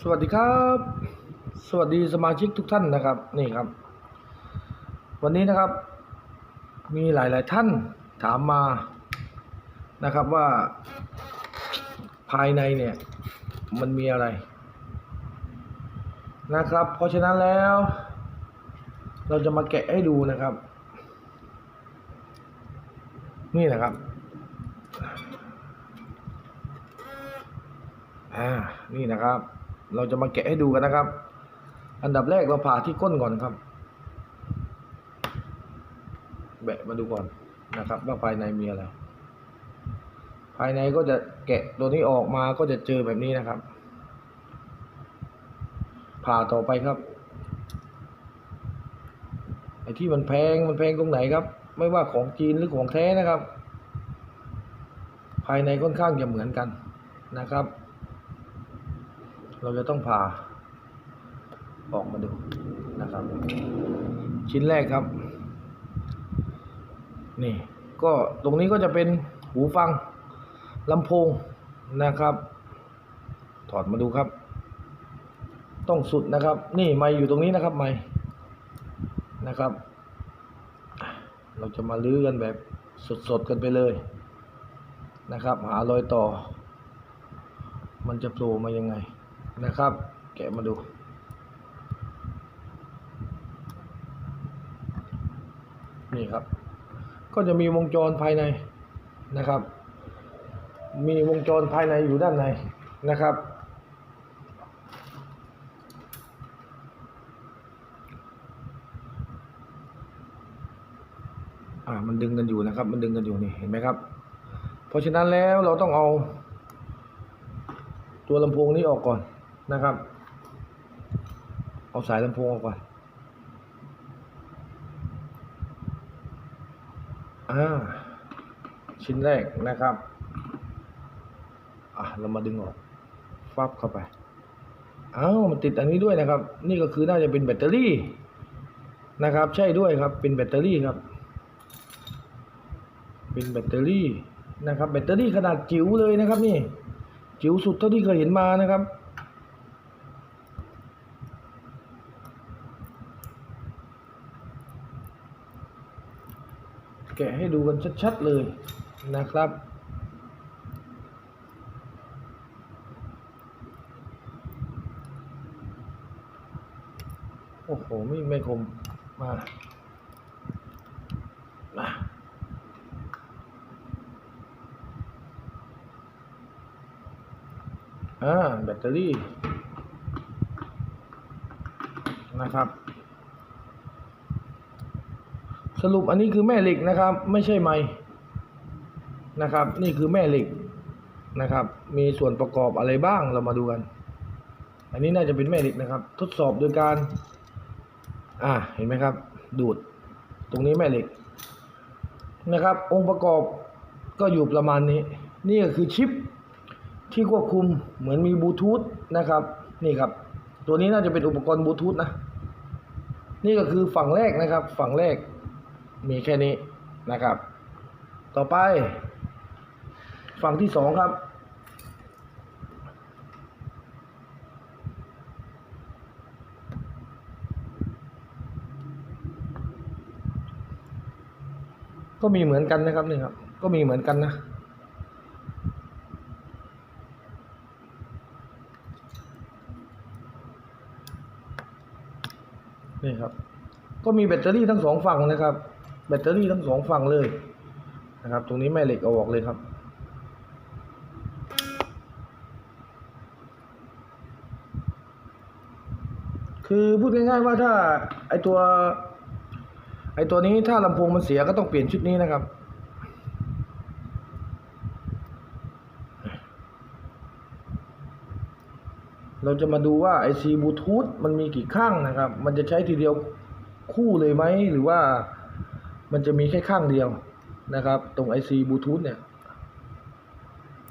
สวัสดีครับ สวัสดีสมาชิกทุกท่านนะครับ นี่ครับ วันนี้นะครับ มีหลาย ๆ ท่านถามมานะครับว่า ภายในเนี่ย มันมีอะไร นะครับ เพราะฉะนั้นแล้ว เราจะมาแกะให้ดูนะครับ นี่นะครับอ่า นี่นะครับ เราจะมาแกะให้ดูกันนะครับ อันดับแรกเราผ่าที่ก้นก่อนครับ แบะมาดูก่อนนะครับ ว่าภายในมีอะไร ภายในก็จะแกะตัวนี้ออกมาก็จะเจอแบบนี้นะครับ ผ่าต่อไปครับ ไอ้ที่มันแพงมันแพงตรงไหนครับ ไม่ว่าของจีนหรือของแท้นะครับ ภายในค่อนข้างจะเหมือนกันนะครับ เราจะต้องผ่าออกมาดูนะครับ ชิ้นแรกครับ นี่ก็ตรงนี้ก็จะเป็นหูฟังลำโพงนะครับ ถอดมาดูครับ ต้องสุดนะครับ นี่ไม้อยู่ตรงนี้นะครับไม้นะครับ เราจะมาลื้อกันแบบสดๆกันไปเลยนะครับ หารอยต่อ มันจะโผล่มายังไง นะครับ แกะมาดู นี่ครับ ก็จะมีวงจรภายในนะครับ มีวงจรภายในอยู่ด้านในนะครับ อ่า มันดึงกันอยู่นะครับ มันดึงกันอยู่นี่ เห็นไหมครับ เพราะฉะนั้นแล้วเราต้องเอาตัวลำโพงนี้ออกก่อน นะครับ เอาสายลำโพงออกก่อนอ่าชิ้นแรกนะครับอะเรามาดึงออกฟับเข้าไปอ้าวมันติดอันนี้ด้วยนะครับ นี่ก็คือน่าจะเป็นแบตเตอรี่นะครับ ใช่ด้วยครับ เป็นแบตเตอรี่ครับ เป็นแบตเตอรี่นะครับ แบตเตอรี่ขนาดจิ๋วเลยนะครับ นี่ จิ๋วสุดเท่าที่เคยเห็นมานะครับ แกะให้ดูกันชัดๆเลยนะครับ โอ้โห ไม่ไม่คมมามาอ่าแบตเตอรี่นะครับ สรุปอันนี้คือแม่เหล็กนะครับ ไม่ใช่ไม้นะครับ นี่คือแม่เหล็กนะครับ มีส่วนประกอบอะไรบ้างเรามาดูกัน อันนี้น่าจะเป็นแม่เหล็กนะครับ ทดสอบโดยการ อ่าเห็นไหมครับ ดูดตรงนี้แม่เหล็กนะครับ องค์ประกอบก็อยู่ประมาณนี้ นี่ก็คือชิปที่ควบคุมเหมือนมีบลูทูธนะครับ นี่ครับ ตัวนี้น่าจะเป็นอุปกรณ์บลูทูธนะ นี่ก็คือฝั่งแรกนะครับ ฝั่งแรก มีแค่นี้นะครับ ต่อไป ฝั่งที่สองครับ ก็มีเหมือนกันนะครับนี่ครับ ก็มีเหมือนกันนะนี่ครับ ก็มีแบตเตอรี่ทั้งสองฝั่งนะครับ แบตเตอรี่ทั้งสองฝั่งเลยนะครับ ตรงนี้แม่เหล็กเอาออกเลยครับ คือพูดง่ายๆว่าถ้าไอตัวไอตัวนี้ถ้าลำโพงมันเสียก็ต้องเปลี่ยนชุดนี้นะครับเราจะมาดูว่าไอซีบลูทูธมันมีกี่ข้างนะครับ มันจะใช้ทีเดียวคู่เลยไหม หรือว่า มันจะมีแค่ข้างเดียวนะครับ ตรงไอซีบลูทูธเนี่ย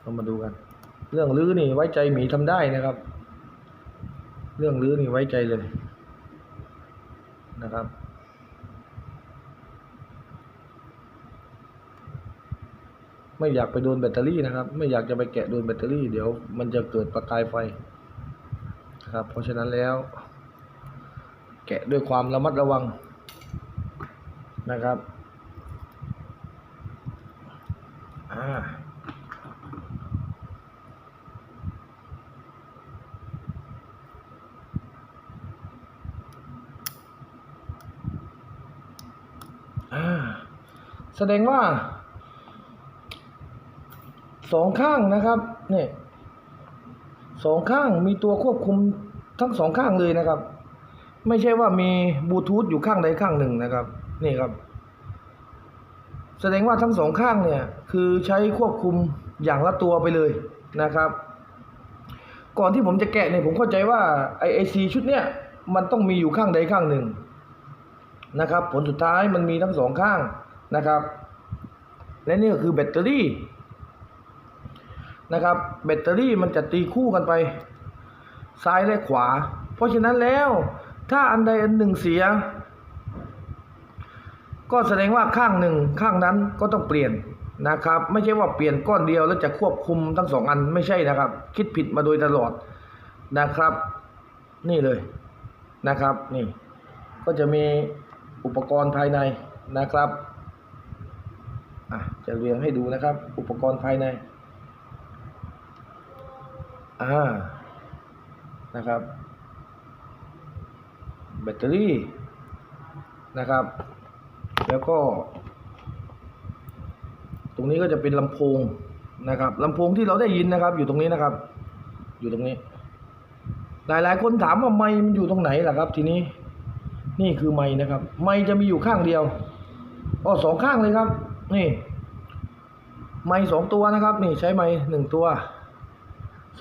เรามาดูกัน เรื่องลื้อนี่ไว้ใจหมีทำได้นะครับ เรื่องลื้อนี่ไว้ใจเลยนะครับไม่อยากไปโดนแบตเตอรี่นะครับ ไม่อยากจะไปแกะโดนแบตเตอรี่ เดี๋ยวมันจะเกิดประกายไฟนะครับ เพราะฉะนั้นแล้ว แกะด้วยความระมัดระวัง นะครับอ่าแสดงว่าสองข้างนะครับเนี่ยสองข้างมีตัวควบคุมทั้งสองข้างเลยนะครับ ไม่ใช่ว่ามีบลูทูธอยู่ข้างใดข้างหนึ่งนะครับ นี่ครับ แสดงว่าทั้งสองข้างเนี่ย คือใช้ควบคุมอย่างละตัวไปเลยนะครับ ก่อนที่ผมจะแกะเนี่ยผมเข้าใจว่าไอไอซีชุดเนี่ยมันต้องมีอยู่ข้างใดข้างหนึ่งนะครับ ผลสุดท้ายมันมีทั้งสองข้างนะครับ และนี่ก็คือแบตเตอรี่นะครับ แบตเตอรี่มันจะตีคู่กันไป ซ้ายและขวา เพราะฉะนั้นแล้วถ้าอันใดอันหนึ่งเสีย ก็แสดงว่าข้างหนึ่งข้างนั้นก็ต้องเปลี่ยนนะครับ ไม่ใช่ว่าเปลี่ยนก้อนเดียวแล้วจะควบคุมทั้งสองอันไม่ใช่นะครับ คิดผิดมาโดยตลอดนะครับ นี่เลยนะครับนี่ก็จะมีอุปกรณ์ภายในนะครับะจะเรียงให้ดูนะครับ อุปกรณ์ภายในอ่านะครับ แบตเตอรี่นะครับ แล้วก็ ตรงนี้ก็จะเป็นลำโพงนะครับลำโพงที่เราได้ยินนะครับ อยู่ตรงนี้นะครับ อยู่ตรงนี้ หลายๆ คนถามว่าไมค์มันอยู่ตรงไหนล่ะครับ ทีนี้ นี่คือไมค์นะครับ ไมค์จะมีอยู่ข้างเดียวอ๋อสองข้างเลยครับ นี่ ไมค์สองตัวนะครับ นี่ใช้ไมค์หนึ่งตัว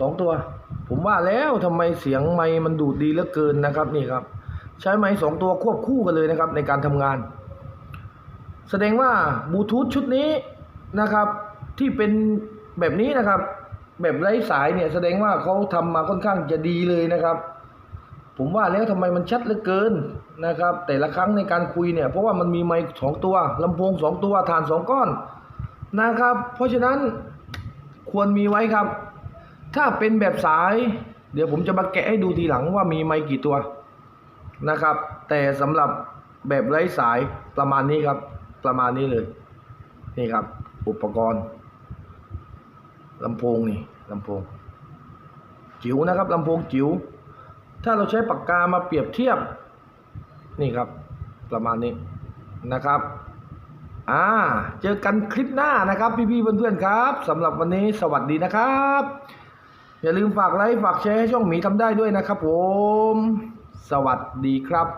สองตัว ผมว่าแล้วทำไมเสียงไมค์มันดูดดีเหลือเกินนะครับ นี่ครับ ใช้ไมค์สองตัวควบคู่กันเลยนะครับ ในการทำงาน แสดงว่าบลูทูธชุดนี้นะครับ ที่เป็นแบบนี้นะครับ แบบไร้สายเนี่ยแสดงว่าเขาทำมาค่อนข้างจะดีเลยนะครับ ผมว่าแล้วทำไมมันชัดเหลือเกินนะครับ แต่ละครั้งในการคุยเนี่ย เพราะว่ามันมีไมค์สองตัวลำโพงสองตัวฐานสองก้อนนะครับ เพราะฉะนั้นควรมีไว้ครับ ถ้าเป็นแบบสาย เดี๋ยวผมจะมาแกะให้ดูทีหลังว่ามีไมค์กี่ตัวนะครับ แต่สำหรับแบบไร้สายประมาณนี้ครับ ประมาณนี้เลย นี่ครับ อุปกรณ์ลำโพงนี่ลำโพง จิ๋วนะครับลำโพงจิ๋วถ้าเราใช้ปากกามาเปรียบเทียบ นี่ครับ ประมาณนี้นะครับ อ่า เจอกันคลิปหน้านะครับ พี่ๆเพื่อนๆครับสำหรับวันนี้สวัสดีนะครับ อย่าลืมฝากไลค์ฝากแชร์ให้ช่องหมีทำได้ด้วยนะครับผม สวัสดีครับ